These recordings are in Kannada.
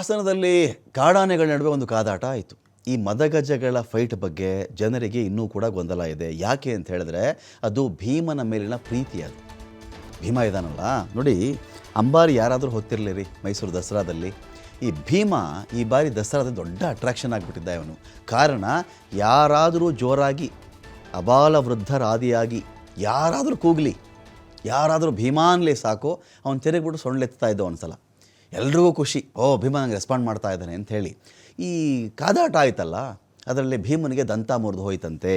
ಹಾಸನದಲ್ಲಿ ಕಾಡಾನೆಗಳ ನಡುವೆ ಒಂದು ಕಾದಾಟ ಆಯಿತು. ಈ ಮದಗಜಗಳ ಫೈಟ್ ಬಗ್ಗೆ ಜನರಿಗೆ ಇನ್ನೂ ಕೂಡ ಗೊಂದಲ ಇದೆ. ಯಾಕೆ ಅಂತ ಹೇಳಿದ್ರೆ ಅದು ಭೀಮನ ಮೇಲಿನ ಪ್ರೀತಿ ಅದು. ಭೀಮ ಇದಾನಲ್ಲ? ನೋಡಿ, ಅಂಬಾರಿ ಯಾರಾದರೂ ಹೊತ್ತಿರಲಿರಿ ಮೈಸೂರು ದಸರಾದಲ್ಲಿ. ಈ ಭೀಮ ಈ ಬಾರಿ ದಸರಾದ ದೊಡ್ಡ ಅಟ್ರಾಕ್ಷನ್ ಆಗಿಬಿಟ್ಟಿದ್ದ ಇವನು. ಕಾರಣ, ಯಾರಾದರೂ ಜೋರಾಗಿ ಅಬಾಲ ವೃದ್ಧರಾದಿಯಾಗಿ ಯಾರಾದರೂ ಕೂಗಲಿ. ಯಾರಾದರೂ ಭೀಮಾನ್ಲೇ ಸಾಕು, ಅವನು ತೆರೆಗ್ಬಿಟ್ಟು ಸೊಳ್ಳೆತ್ತಾ ಇದ್ದ ಒಂದ್ಸಲ ಎಲ್ರಿಗೂ ಖುಷಿ. ಓ ಭೀಮ ನಂಗೆ ರೆಸ್ಪಾಂಡ್ ಮಾಡ್ತಾ ಇದ್ದಾನೆ ಅಂತ ಹೇಳಿ. ಈ ಕಾದಾಟ ಆಯ್ತಲ್ಲ, ಅದರಲ್ಲಿ ಭೀಮನಿಗೆ ದಂತ ಮುರಿದು ಹೋಯ್ತಂತೆ.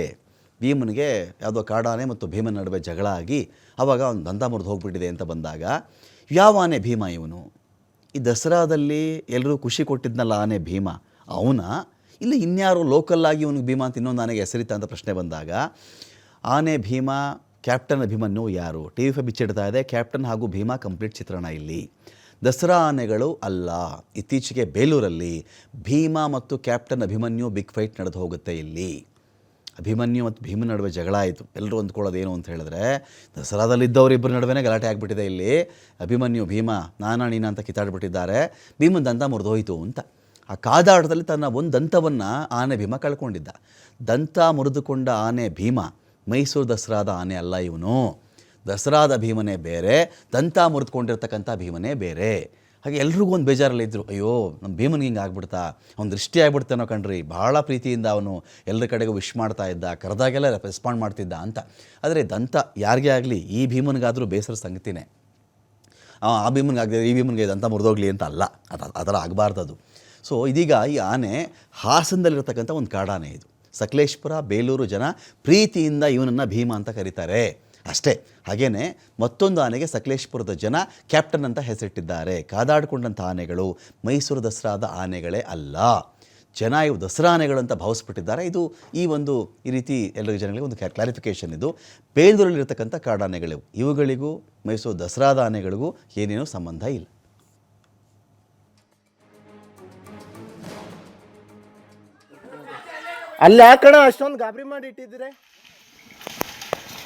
ಭೀಮನಿಗೆ ಯಾವುದೋ ಕಾಡಾನೆ ಮತ್ತು ಭೀಮನ ನಡುವೆ ಜಗಳ ಆಗಿ ಆವಾಗ ಅವ್ನು ದಂತ ಮುರಿದು ಹೋಗ್ಬಿಟ್ಟಿದೆ ಅಂತ ಬಂದಾಗ ಯಾವ ಆನೆ ಭೀಮ ಇವನು? ಈ ದಸರಾದಲ್ಲಿ ಎಲ್ಲರೂ ಖುಷಿ ಕೊಟ್ಟಿದ್ನಲ್ಲ ಆನೆ ಭೀಮ. ಅವನ? ಇಲ್ಲ ಇನ್ಯಾರು ಲೋಕಲ್ಲಾಗಿ ಇವನಿಗೆ ಭೀಮ ಅಂತ ಇನ್ನೊಂದು ಆನೆಗೆ ಹೆಸರಿತ ಅಂತ ಪ್ರಶ್ನೆ ಬಂದಾಗ, ಆನೆ ಭೀಮ ಕ್ಯಾಪ್ಟನ್ ಅಭಿಮನ್ಯು ಯಾರು? ಟಿ ವಿ ಫೈ ಬಿಚ್ಚಿಡ್ತಾ ಇದೆ. ಕ್ಯಾಪ್ಟನ್ ಹಾಗೂ ಭೀಮಾ ಕಂಪ್ಲೀಟ್ ಚಿತ್ರಣ ಇಲ್ಲಿ. ದಸರಾ ಆನೆಗಳು ಅಲ್ಲ. ಇತ್ತೀಚೆಗೆ ಬೇಲೂರಲ್ಲಿ ಭೀಮಾ ಮತ್ತು ಕ್ಯಾಪ್ಟನ್ ಅಭಿಮನ್ಯು ಬಿಗ್ ಫೈಟ್ ನಡೆದು ಹೋಗುತ್ತೆ ಇಲ್ಲಿ. ಅಭಿಮನ್ಯು ಮತ್ತು ಭೀಮನ ನಡುವೆ ಜಗಳ ಆಯಿತು. ಎಲ್ಲರೂ ಅಂದ್ಕೊಳ್ಳೋದು ಏನು ಅಂತ ಹೇಳಿದ್ರೆ ದಸರಾದಲ್ಲಿದ್ದವರು ಇಬ್ಬರು ನಡುವೆ ಗಲಾಟೆ ಆಗಿಬಿಟ್ಟಿದೆ ಇಲ್ಲಿ. ಅಭಿಮನ್ಯು, ಭೀಮ, ನಾನಾ ನೀನ ಅಂತ ಕಿತ್ತಾಡ್ಬಿಟ್ಟಿದ್ದಾರೆ. ಭೀಮನ ದಂತ ಮುರಿದೋಯಿತು ಅಂತ. ಆ ಕಾದಾಟದಲ್ಲಿ ತನ್ನ ಒಂದು ದಂತವನ್ನು ಆನೆ ಭೀಮ ಕಳ್ಕೊಂಡಿದ್ದ. ದಂತ ಮುರಿದುಕೊಂಡ ಆನೆ ಭೀಮ ಮೈಸೂರು ದಸರಾದ ಆನೆ ಅಲ್ಲ ಇವನು. ದಸರಾದ ಭೀಮನೇ ಬೇರೆ, ದಂತ ಮುರಿದುಕೊಂಡಿರ್ತಕ್ಕಂಥ ಭೀಮನೇ ಬೇರೆ. ಹಾಗೆ ಎಲ್ರಿಗೂ ಒಂದು ಬೇಜಾರಲ್ಲಿ ಇದ್ದರು ಅಯ್ಯೋ ನಮ್ಮ ಭೀಮನಿಗೆ ಹಿಂಗೆ ಆಗ್ಬಿಡ್ತಾ? ಅವ್ನು ದೃಷ್ಟಿ ಆಗ್ಬಿಡ್ತಾನೋ ಕಣ್ರಿ, ಭಾಳ ಪ್ರೀತಿಯಿಂದ ಅವನು ಎಲ್ಲರ ಕಡೆಗೂ ವಿಶ್ ಮಾಡ್ತಾ ಇದ್ದ, ಕರೆದಾಗೆಲ್ಲ ರೆಸ್ಪಾಂಡ್ ಮಾಡ್ತಿದ್ದ ಅಂತ. ಆದರೆ ದಂತ ಯಾರಿಗೇ ಆಗಲಿ, ಈ ಭೀಮನಿಗಾದರೂ ಬೇಸರ ಸಂಗತಿನೇ. ಆ ಭೀಮನಿಗೆ ಈ ಭೀಮನಿಗೆ ದಂತ ಮುರಿದೋಗ್ಲಿ ಅಂತ ಅಲ್ಲ. ಅದು ಆ ಥರ ಅದು ಸೊ, ಇದೀಗ ಈ ಆನೆ ಹಾಸನದಲ್ಲಿರ್ತಕ್ಕಂಥ ಒಂದು ಕಾಡಾನೆ ಇದು. ಸಕಲೇಶ್ಪುರ, ಬೇಲೂರು ಜನ ಪ್ರೀತಿಯಿಂದ ಇವನನ್ನು ಭೀಮ ಅಂತ ಕರೀತಾರೆ. ಅಷ್ಟೇ. ಹಾಗೇನೆ ಮತ್ತೊಂದು ಆನೆಗೆ ಸಕಲೇಶ್ಪುರದ ಜನ ಕ್ಯಾಪ್ಟನ್ ಅಂತ ಹೆಸರಿಟ್ಟಿದ್ದಾರೆ. ಕಾದಾಡಿಕೊಂಡಂಥ ಆನೆಗಳು ಮೈಸೂರು ದಸರಾದ ಆನೆಗಳೇ ಅಲ್ಲ. ಜನ ಇವು ದಸರಾ ಆನೆಗಳು ಅಂತ ಭಾವಿಸ್ಬಿಟ್ಟಿದ್ದಾರೆ. ಇದು ಈ ಒಂದು, ಈ ರೀತಿ ಎಲ್ಲ ಜನಗಳಿಗೆ ಒಂದು ಕ್ಲಾರಿಫಿಕೇಷನ್ ಇದು. ಬೇಲೂರಲ್ಲಿರ್ತಕ್ಕಂಥ ಕಾಡಾನೆಗಳು ಇವುಗಳಿಗೂ, ಮೈಸೂರು ದಸರಾದ ಆನೆಗಳಿಗೂ ಏನೇನೂ ಸಂಬಂಧ ಇಲ್ಲ. ಅಲ್ಲ ಕಣ, ಅಷ್ಟೊಂದು ಗಾಬರಿ ಮಾಡಿ